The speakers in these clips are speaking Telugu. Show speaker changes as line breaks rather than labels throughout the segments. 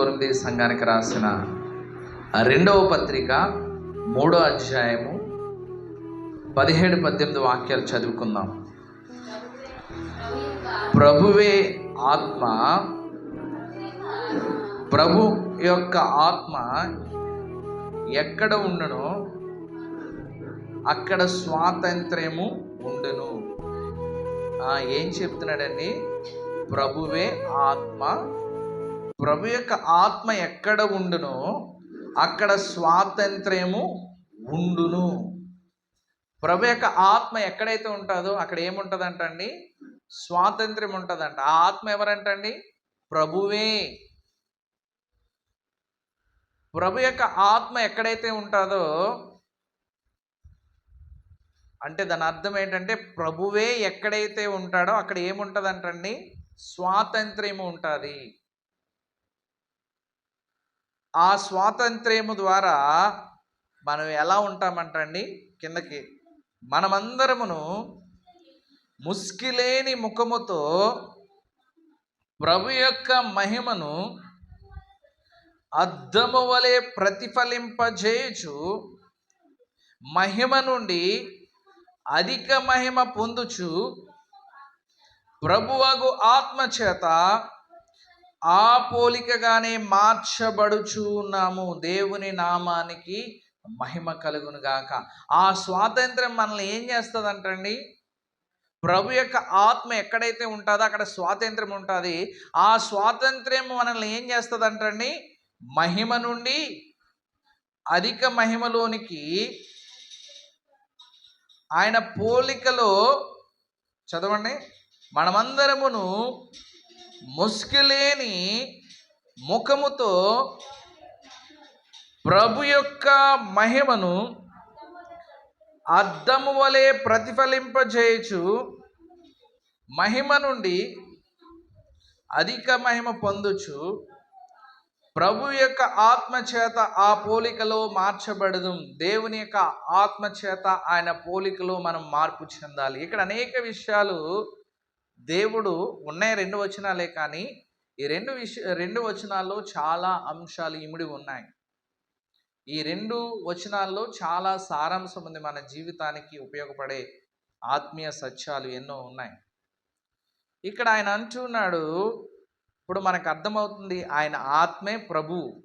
కొరింది సంఘానికి రాసిన రెండవ పత్రిక మూడో అధ్యాయము పదిహేడు పద్దెనిమిది వాక్యాలు చదువుకుందాం. ప్రభువే ఆత్మ ప్రభు యొక్క ఆత్మ ఎక్కడ ఉండను అక్కడ స్వాతంత్ర్యము ఉండును. ఏం చెప్తున్నాడండి? ప్రభువే ఆత్మ ప్రభు యొక్క ఆత్మ ఎక్కడ ఉండునో అక్కడ స్వాతంత్ర్యము ఉండును. ప్రభు యొక్క ఆత్మ ఎక్కడైతే ఉంటుందో అక్కడ ఏముంటుందంటండి? స్వాతంత్ర్యం ఉంటుందంట. ఆ ఆత్మ ఎవరంటండి? ప్రభువే. ప్రభు యొక్క ఆత్మ ఎక్కడైతే ఉంటుందో అంటే దాని అర్థం ఏంటంటే ప్రభువే ఎక్కడైతే ఉంటాడో అక్కడ ఏముంటుందంటండి? స్వాతంత్ర్యము ఉంటుంది. ఆ స్వాతంత్ర్యము ద్వారా మనం ఎలా ఉంటామంటండి? కిందకి. మనమందరమును ముస్కిలేని ముఖముతో ప్రభు యొక్క మహిమను అద్దము వలె ప్రతిఫలింపజేయుచు మహిమ నుండి అధిక మహిమ పొందుచు ప్రభువగు ఆత్మ చేత ఆ పోలికగానే మార్చబడుచు ఉన్నాము. దేవుని నామానికి మహిమ కలుగును గాక. ఆ స్వాతంత్రం మనల్ని ఏం చేస్తుందంటండి? ప్రభు యొక్క ఆత్మ ఎక్కడైతే ఉంటుందో అక్కడ స్వాతంత్రం ఉంటుంది. ఆ స్వాతంత్ర్యం మనల్ని ఏం చేస్తుందంటండి? మహిమ నుండి అధిక మహిమలోనికి ఆయన పోలికలో చదవండి. మనమందరమును ముసుగులేని ముఖముతో ప్రభు యొక్క మహిమను అద్దము వలె ప్రతిఫలింపజేయచు. మహిమ నుండి అధిక మహిమ పొందుచు. ప్రభు యొక్క ఆత్మ చేత ఆ పోలికలో మార్చబడదు. దేవుని యొక్క ఆత్మ చేత ఆయన పోలికలో మనం మార్పు చెందాలి. ఇక్కడ అనేక విషయాలు దేవుడు ఉన్నాయి రెండు వచనాలే కానీ ఈ రెండు విష రెండు వచనాల్లో చాలా అంశాలు ఇమిడి ఉన్నాయి. ఈ రెండు వచనాల్లో చాలా సారాంశం ఉంది మన జీవితానికి ఉపయోగపడే ఆత్మీయ సత్యాలు ఎన్నో ఉన్నాయి. ఇక్కడ ఆయన అంటున్నాడు ఇప్పుడు మనకు అర్థమవుతుంది ఆయన ఆత్మే ప్రభు.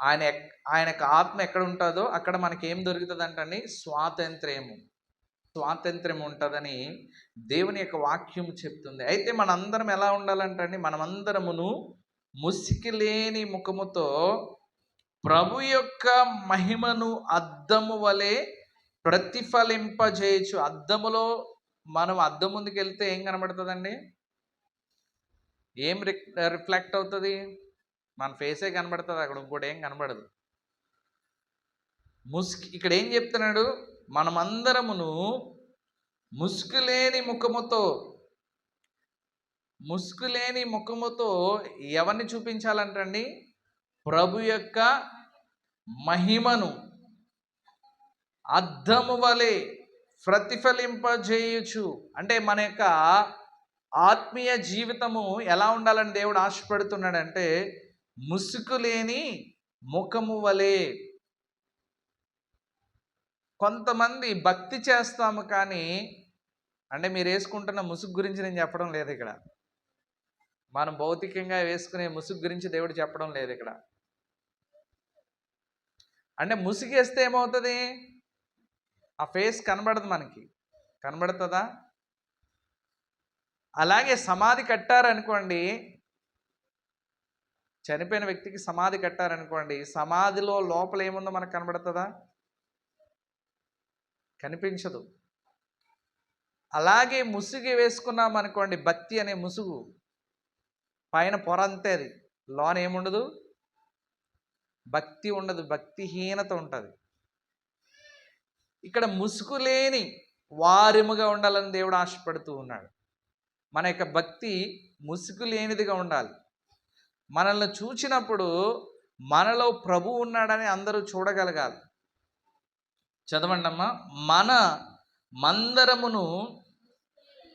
ఆయన ఆయన ఆయనకు ఆత్మ ఎక్కడ ఉంటుందో అక్కడ మనకి ఏం దొరుకుతుంది అంటండి స్వాతంత్ర్యము. స్వాతంత్ర్యం ఉంటుందని దేవుని యొక్క వాక్యం చెప్తుంది. అయితే మనందరం ఎలా ఉండాలంటండి? మనమందరమును ముసికి లేని ముఖముతో ప్రభు యొక్క మహిమను అద్దము వలె ప్రతిఫలింపజేయచ్చు. అద్దములో మనం అద్దం ముందుకు వెళ్తే ఏం కనబడుతుందండి? ఏం రిఫ్లెక్ట్ అవుతుంది? మన ఫేసే కనబడుతుంది అక్కడ ఇంకోటి ఏం కనబడదు. ముసుకి ఇక్కడ ఏం చెప్తున్నాడు? మనమందరమును ముసుగులేని ముఖముతో ముసుగులేని ముఖముతో ఎవరిని చూపించాలంటండి? ప్రభు యొక్క మహిమను అర్థము వలె ప్రతిఫలింపజేయచ్చు అంటే మన యొక్క ఆత్మీయ జీవితము ఎలా ఉండాలని దేవుడు ఆశపడుతున్నాడంటే ముసుగు లేని ముఖము వలె కొంతమంది భక్తి చేస్తాము కానీ అంటే మీరు వేసుకుంటున్న ముసుగు గురించి నేను చెప్పడం లేదు ఇక్కడ. మనం భౌతికంగా వేసుకునే ముసుగు గురించి దేవుడు చెప్పడం లేదు ఇక్కడ. అంటే ముసుగేస్తే ఏమవుతుంది? ఆ ఫేస్ కనబడదు మనకి. కనబడుతుందా? అలాగే సమాధి కట్టారనుకోండి చనిపోయిన వ్యక్తికి సమాధి కట్టారనుకోండి సమాధిలో లోపల ఏముందో మనకు కనబడుతుందా? కనిపించదు. అలాగే ముసుగు వేసుకున్నాం అనుకోండి భక్తి అనే ముసుగు పైన పొర అంతే అది. లోన ఏముండదు? భక్తి ఉండదు. భక్తిహీనత ఉంటుంది. ఇక్కడ ముసుగు లేని వారిముగా ఉండాలని దేవుడు ఆశపడుతూ ఉన్నాడు. మన యొక్క భక్తి ముసుగు లేనిదిగా ఉండాలి. మనల్ని చూచినప్పుడు మనలో ప్రభు ఉన్నాడని అందరూ చూడగలగాలి. చదవండి అమ్మా మన మందరమును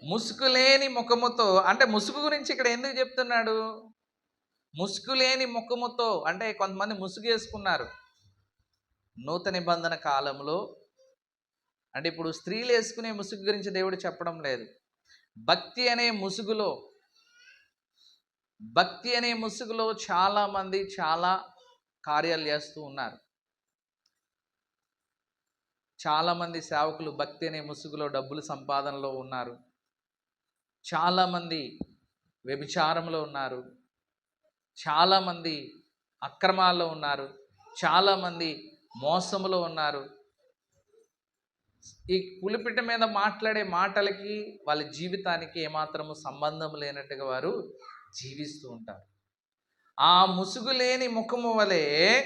ముసుగులేని ముఖముతో అంటే ముసుగు గురించి ఇక్కడ ఎందుకు చెప్తున్నాడు? ముసుగులేని ముఖముతో అంటే కొంతమంది ముసుగు వేసుకున్నారు. నూతన నిబంధన కాలంలో అంటే ఇప్పుడు స్త్రీలు వేసుకునే ముసుగు గురించి దేవుడు చెప్పడం లేదు. భక్తి అనే ముసుగులో భక్తి అనే ముసుగులో చాలామంది చాలా కార్యాలు చేస్తూ ఉన్నారు. చాలామంది సేవకులు భక్తి అనే ముసుగులో డబ్బులు సంపాదనలో ఉన్నారు. చాలామంది వ్యభిచారంలో ఉన్నారు. చాలామంది అక్రమాల్లో ఉన్నారు. చాలామంది మోసములో ఉన్నారు. ఈ పులిపిట మీద మాట్లాడే మాటలకి వాళ్ళ జీవితానికి ఏమాత్రము సంబంధం లేనట్టుగా వారు జీవిస్తూ ఉంటారు. ఆ ముసుగు లేని ముఖము వలె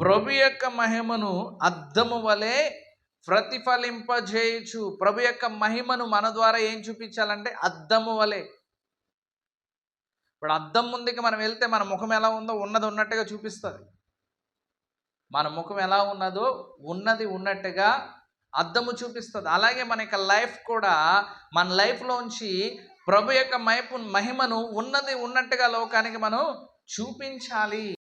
ప్రభు యొక్క మహిమను అద్దము వలె ప్రతిఫలింపజేయచ్చు ప్రభు యొక్క మహిమను మన ద్వారా ఏం చూపించాలంటే అద్దము వలె. ఇప్పుడు అద్దం ముందుకి మనం వెళ్తే మన ముఖం ఎలా ఉందో ఉన్నది ఉన్నట్టుగా చూపిస్తుంది. మన ముఖం ఎలా ఉన్నదో ఉన్నది ఉన్నట్టుగా అద్దము చూపిస్తుంది. అలాగే మన యొక్క లైఫ్ కూడా మన లైఫ్లోంచి ప్రభు యొక్క మైపు మహిమను ఉన్నది ఉన్నట్టుగా లోకానికి మనం చూపించాలి.